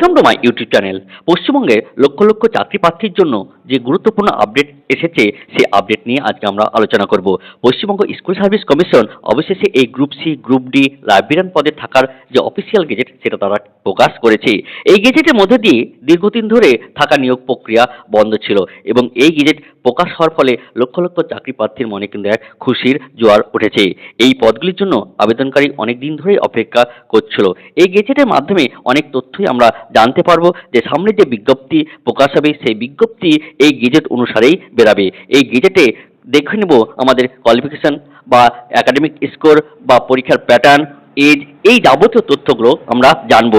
Welcome to my YouTube channel পশ্চিমবঙ্গে লক্ষ লক্ষ চাকরি প্রার্থীর জন্য যে গুরুত্বপূর্ণ আপডেট এসেছে, সেই আপডেট নিয়ে আজকে আমরা আলোচনা করব। পশ্চিমবঙ্গ স্কুল সার্ভিস কমিশন অবশেষে এই group C group D librarian পদে থাকার যে অফিসিয়াল গেজেট সেটা তারা প্রকাশ করেছে। এই গেজেটের মধ্যে দিয়ে দীর্ঘদিন ধরে থাকা নিয়োগ প্রক্রিয়া বন্ধ ছিল এবং এই গেজেট প্রকাশ হওয়ার ফলে লক্ষ লক্ষ চাকরি প্রার্থীর মনে কিন্তু এক খুশির জোয়ার উঠেছে। এই পদগুলির জন্য আবেদনকারী অনেক দিন ধরেই অপেক্ষা করছিল। এই গেজেটের মাধ্যমে অনেক তথ্যই আমরা জানতে পারব যে সামনে যে বিজ্ঞপ্তি প্রকাশ হবে, সেই বিজ্ঞপ্তি এই গেজেট অনুসারেই বেরাবে। এই গেজেটে দেখে নেব আমাদের কোয়ালিফিকেশন বা একাডেমিক স্কোর বা পরীক্ষার প্যাটার্ন এজ এই যাবতীয় তথ্যগুলো আমরা জানব।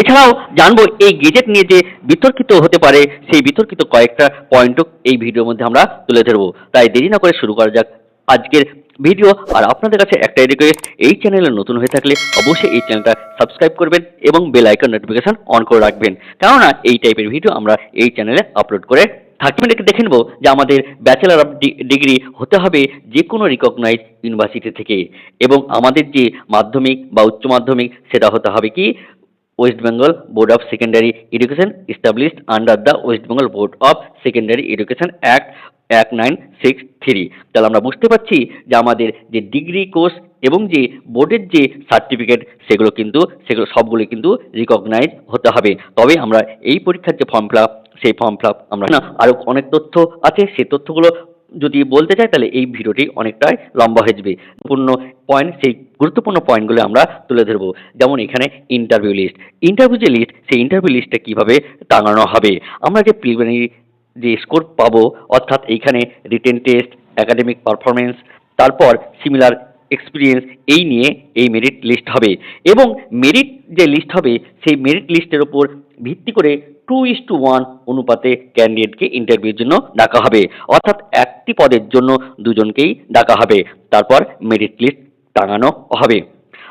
এছাড়াও জানব এই গেজেট নিয়ে যে বিতর্কিত হতে পারে, সেই বিতর্কিত কয়েকটা পয়েন্টও এই ভিডিওর মধ্যে আমরা তুলে ধরবো। তাই দেরি না করে শুরু করা যাক আজকের ভিডিও আর আপনাদের কাছে একটাই রিকোয়েস্ট এই চ্যানেলে নতুন হয়ে থাকলে অবশ্যই এই চ্যানেলটা সাবস্ক্রাইব করবেন এবং বেল আইকন নোটিফিকেশন অন করে রাখবেন। কেননা এই টাইপের ভিডিও আমরা এই চ্যানেলে আপলোড করে থাকি। দেখে নেব যে আমাদের ব্যাচেলার অফ ডিগ্রি হতে হবে যে কোনো রিকগনাইজ ইউনিভার্সিটি থেকে। এবং আমাদের যে মাধ্যমিক বা উচ্চ মাধ্যমিক, সেটা হতে হবে কি West Bengal Board of Secondary Education established under the West Bengal Board of Secondary Education Act এক নাইন সিক্স থ্রি তাহলে আমরা বুঝতে পারছি যে আমাদের যে ডিগ্রি কোর্স এবং যে বোর্ডের যে সার্টিফিকেট সেগুলো কিন্তু, সেগুলো সবগুলো কিন্তু রিকগনাইজ হতে হবে। তবে আমরা এই পরীক্ষার যে ফর্ম ফিল সেই ফর্ম ফিল আমরা না আরও অনেক তথ্য আছে। সেই তথ্যগুলো যদি বলতে চাই, তাহলে এই ভিডিওটি অনেকটাই লম্বা হয়ে যাবে। পূর্ণ পয়েন্ট সেই গুরুত্বপূর্ণ পয়েন্টগুলো আমরা তুলে ধরবো। যেমন এখানে ইন্টারভিউ লিস্ট ইন্টারভিউ যে লিস্ট সেই ইন্টারভিউ লিস্টটা কীভাবে টাঙানো হবে? আমরা যে প্রিলিমিনারি যে স্কোর পাবো, অর্থাৎ এইখানে রিটেন টেস্ট একাডেমিক পারফরমেন্স তারপর সিমিলার এক্সপিরিয়েন্স এই নিয়ে এই মেরিট লিস্ট হবে। এবং মেরিট যে লিস্ট হবে, সেই মেরিট লিস্টের ওপর ভিত্তি করে টু ইস টু ওয়ান অনুপাতে ক্যান্ডিডেটকে ইন্টারভিউর জন্য ডাকা হবে। অর্থাৎ একটি পদের জন্য দুজনকেই ডাকা হবে। তারপর মেরিট লিস্ট টাঙানো হবে।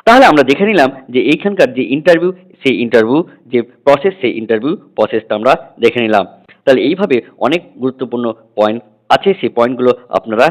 তাহলে আমরা দেখে নিলাম যে এইখানকার যে ইন্টারভিউ সেই ইন্টারভিউ যে প্রসেস সেই ইন্টারভিউ প্রসেসটা আমরা দেখে নিলাম। তাহলে এইভাবে অনেক গুরুত্বপূর্ণ পয়েন্ট আছে। সেই পয়েন্টগুলো আপনারা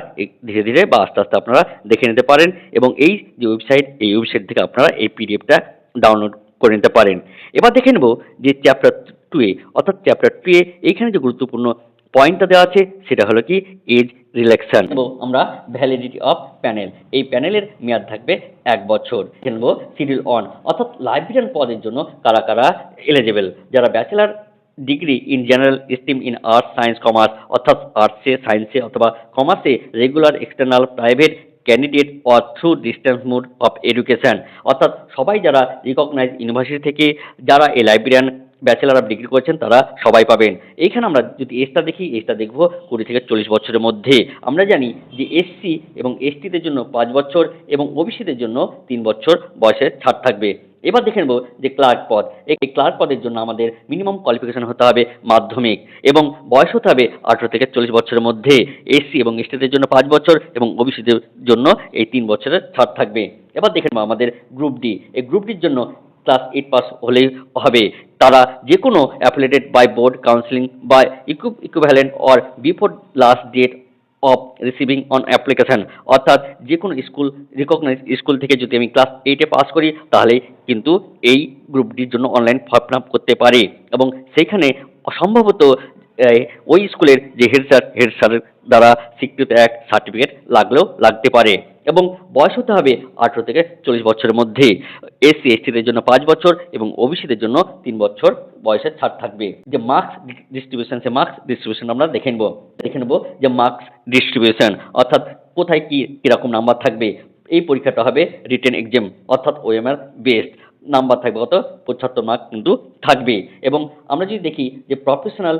ধীরে ধীরে বা আস্তে আস্তে আপনারা দেখে নিতে পারেন এবং এই যে ওয়েবসাইট এই ওয়েবসাইট থেকে আপনারা এই পিডিএফটা ডাউনলোড করে নিতে পারেন। এবার দেখে নেব যে চ্যাপ্টার টু এ অর্থাৎ চ্যাপ্টার টু এ এইখানে যে গুরুত্বপূর্ণ পয়েন্টটা দেওয়া আছে, সেটা হলো কি? এজ রিল্যাক্সান আমরা ভ্যালিডিটি অফ প্যানেল এই প্যানেলের মেয়াদ থাকবে এক বছর। জানব সিডিউল অন অর্থাৎ লাইব্রেরিয়ান পদের জন্য কারা কারা এলিজিবল যারা bachelor degree in general stream in arts science commerce অর্থাৎ আর্টসে সায়েন্সে অথবা কমার্সে regular external private candidate or through distance mode of education অর্থাৎ সবাই যারা রিকগনাইজ ইউনিভার্সিটি থেকে, যারা এই লাইব্রেরিয়ান ব্যাচেলার অফ ডিগ্রি করছেন, তারা সবাই পাবেন। এইখানে আমরা যদি এসটা দেখি এসটা দেখব কুড়ি থেকে চল্লিশ বছরের মধ্যে। আমরা জানি যে এসসি এবং এসটিদের জন্য পাঁচ বছর এবং ওবিসিদের জন্য তিন বছর বয়সের ছাড় থাকবে। এবার দেখে নেব যে ক্লার্ক পদ। এই ক্লার্ক পদের জন্য আমাদের মিনিমাম কোয়ালিফিকেশন হতে হবে মাধ্যমিক এবং বয়স হতে হবে আঠেরো থেকে চল্লিশ বছরের মধ্যে। এসসি এবং এসটিদের জন্য পাঁচ বছর এবং ওবিসিদের জন্য এই তিন বছরের ছাড় থাকবে। এবার দেখে নেব আমাদের গ্রুপ ডি এই গ্রুপ ডির জন্য ক্লাস এইট পাস হলেই হবে। তারা যে কোনো অ্যাফিলেটেড বাই বোর্ড কাউন্সিলিং বা equivalent or before last date of receiving on application অর্থাৎ যে কোনো স্কুল রিকগনাইজ স্কুল থেকে যদি আমি ক্লাস এইটে পাস করি, তাহলে কিন্তু এই গ্রুপটির জন্য অনলাইন ফর্ম আপ করতে পারি। এবং সেইখানে সম্ভবত ওই স্কুলের যে হেড স্যার হেড স্যারের দ্বারা স্বীকৃত এক সার্টিফিকেট লাগলেও লাগতে পারে। এবং বয়স হতে হবে আঠেরো থেকে চল্লিশ বছরের মধ্যে। এসসি এসটিদের জন্য পাঁচ বছর এবং ওবিসিদের জন্য তিন বছর বয়সের ছাড় থাকবে। যে মার্কস ডিস্ট্রিবিউশন সে মার্কস ডিস্ট্রিবিউশন আমরা দেখে নেব। দেখে নেব যে মার্কস ডিস্ট্রিবিউশন অর্থাৎ কোথায় কী, কীরকম নাম্বার থাকবে। এই পরীক্ষাটা হবে রিটেন এক্সাম অর্থাৎ ওএমআর বেসড নাম্বার থাকবে কত? পঁচাত্তর মার্ক কিন্তু থাকবে। এবং আমরা যদি দেখি যে প্রফেশনাল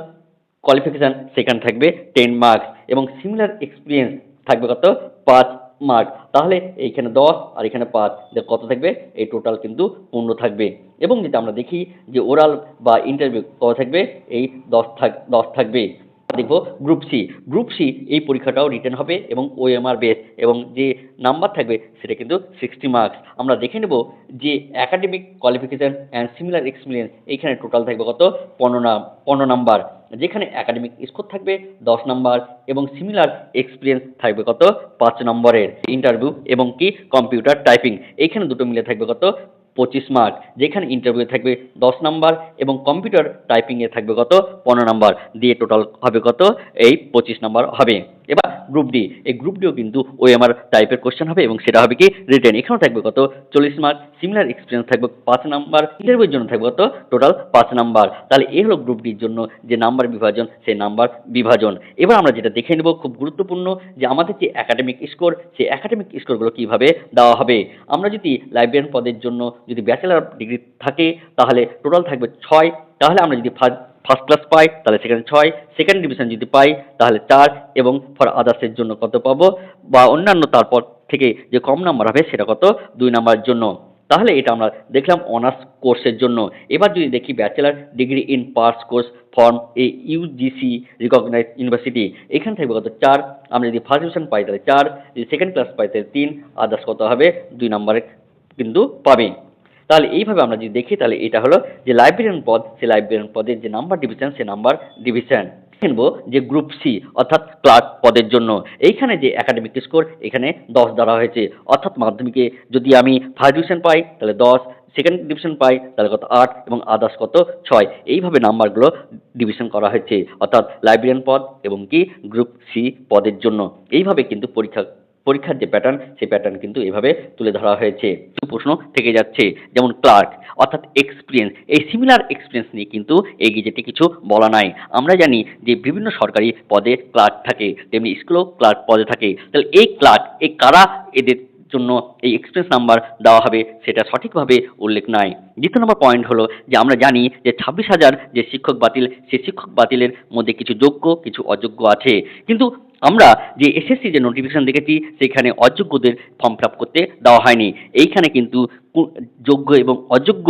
কোয়ালিফিকেশান সেখানে থাকবে টেন মার্কস এবং সিমিলার এক্সপিরিয়েন্স থাকবে কত? পাঁচ মার্ক। তাহলে এইখানে দশ আর এখানে পাঁচ কত থাকবে? এই টোটাল কিন্তু পূর্ণ থাকবে। এবং যেটা আমরা দেখি যে ওরাল বা ইন্টারভিউ কত থাকবে? এই দশ থাক, দশ থাকবে। দেখব গ্রুপ সি গ্রুপ সি এই পরীক্ষাটাও রিটেন হবে এবং ওএমআর বেস এবং যে নাম্বার থাকবে সেটা কিন্তু সিক্সটি মার্কস আমরা দেখে নেব যে academic qualification and similar experience এইখানে টোটাল থাকবে কত? পনেরো পনেরো নাম্বার যেখানে একাডেমিক স্কোর থাকবে দশ নাম্বার এবং সিমিলার এক্সপিরিয়েন্স থাকবে কত? পাঁচ নম্বরের ইন্টারভিউ এবং কি? কম্পিউটার টাইপিং এইখানে দুটো মিলে থাকবে কত? পঁচিশ মার্ক যেখানে ইন্টারভিউ থাকবে দশ নাম্বার এবং কম্পিউটার টাইপিংয়ে থাকবে কত? পনেরো নাম্বার দিয়ে টোটাল হবে কত? এই পঁচিশ নাম্বার হবে। এবার গ্রুপ ডি এই গ্রুপ ডিও কিন্তু ওই আমার টাইপের কোশ্চেন হবে এবং সেটা হবে কি? রিটেন এখানেও থাকবে কত? চল্লিশ মার্ক সিমিলার এক্সপিরিয়েন্স থাকবে পাঁচ নাম্বার ইন্টারভিউর জন্য থাকবে কত? টোটাল পাঁচ নাম্বার তাহলে এই হলো গ্রুপ ডির জন্য যে নাম্বার বিভাজন, সেই নাম্বার বিভাজন। এবার আমরা যেটা দেখে নেব খুব গুরুত্বপূর্ণ, যে আমাদের যে একাডেমিক স্কোর সেই একাডেমিক স্কোরগুলো কীভাবে দেওয়া হবে? আমরা যদি লাইব্রেরিয়ান পদের জন্য যদি ব্যাচেলার ডিগ্রি থাকে, তাহলে টোটাল থাকবে ছয়। তাহলে আমরা যদি ফার্স্ট ক্লাস পাই, তাহলে সেখানে ছয়। সেকেন্ড ডিভিশন যদি পাই, তাহলে চার। এবং ফর আদার্সের জন্য কত পাবো? বা অন্যান্য তারপর থেকে যে কম নাম্বার হবে, সেটা কত? দুই নাম্বারের জন্য। তাহলে এটা আমরা দেখলাম অনার্স কোর্সের জন্য। এবার যদি দেখি bachelor degree in pass course from a UGC recognise university এখানে থাকবে কত? চার। আমরা যদি ফার্স্ট ডিভিশন পাই, তাহলে চার। যদি সেকেন্ড ক্লাস পাই, তাহলে তিন। আদার্স কত হবে? দুই নাম্বারে কিন্তু পাবে। তাহলে এইভাবে আমরা যদি দেখি, তাহলে এটা হলো যে লাইব্রেরিয়ান পদ, সেই লাইব্রেরিয়ান পদের যে নাম্বার ডিভিশন সে নাম্বার ডিভিশন কিনবো যে গ্রুপ সি অর্থাৎ ক্লার্ক পদের জন্য। এইখানে যে একাডেমিক স্কোর এখানে দশ ধরা হয়েছে। অর্থাৎ মাধ্যমিকে যদি আমি ফার্স্ট ডিভিশন পাই, তাহলে দশ। সেকেন্ড ডিভিশন পাই, তাহলে কত আট এবং আদার্স কত ছয়। এইভাবে নাম্বারগুলো ডিভিশন করা হয়েছে। অর্থাৎ লাইব্রেরিয়ান পদ এবং কি? গ্রুপ সি পদের জন্য। এইভাবে কিন্তু পরীক্ষা পরীক্ষার যে প্যাটার্ন সেই প্যাটার্ন কিন্তু এভাবে তুলে ধরা হয়েছে। কিছু প্রশ্ন থেকে যাচ্ছে, যেমন ক্লার্ক অর্থাৎ এক্সপিরিয়েন্স এই সিমিলার এক্সপিরিয়েন্স নিয়ে কিন্তু এই গেজেটে কিছু বলা নাই। আমরা জানি যে বিভিন্ন সরকারি পদে ক্লার্ক থাকে, তেমনি স্কুলেও ক্লার্ক পদে থাকে। তাহলে এই ক্লার্ক এই কারা এদের জন্য এই এক্সপিরিয়েন্স নাম্বার দেওয়া হবে, সেটা সঠিকভাবে উল্লেখ নাই। দ্বিতীয় নম্বর পয়েন্ট হলো যে আমরা জানি যে ছাব্বিশ হাজার যে শিক্ষক বাতিল সেই শিক্ষক বাতিলের মধ্যে কিছু যোগ্য, কিছু অযোগ্য আছে। কিন্তু আমরা যে এসএসসি যে নোটিফিকেশন দেখেছি, সেখানে অযোগ্যদের ফর্ম ফিল করতে দেওয়া হয়নি। এইখানে কিন্তু যোগ্য এবং অযোগ্য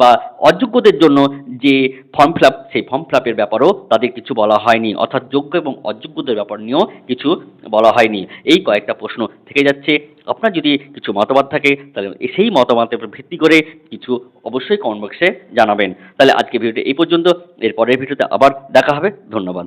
বা অযোগ্যদের জন্য যে ফর্ম ফিল সেই ফর্ম ফিল ব্যাপারেও তাদের কিছু বলা হয়নি। অর্থাৎ যোগ্য এবং অযোগ্যদের ব্যাপার নিয়েও কিছু বলা হয়নি। এই কয়েকটা প্রশ্ন থেকে যাচ্ছে। আপনার যদি কিছু মতামত থাকে, তাহলে সেই মতামতের উপর ভিত্তি করে কিছু অবশ্যই কমেন্ট বক্সে জানাবেন। তাহলে আজকে ভিডিওটি এই পর্যন্ত। এর পরের ভিডিওতে আবার দেখা হবে। ধন্যবাদ।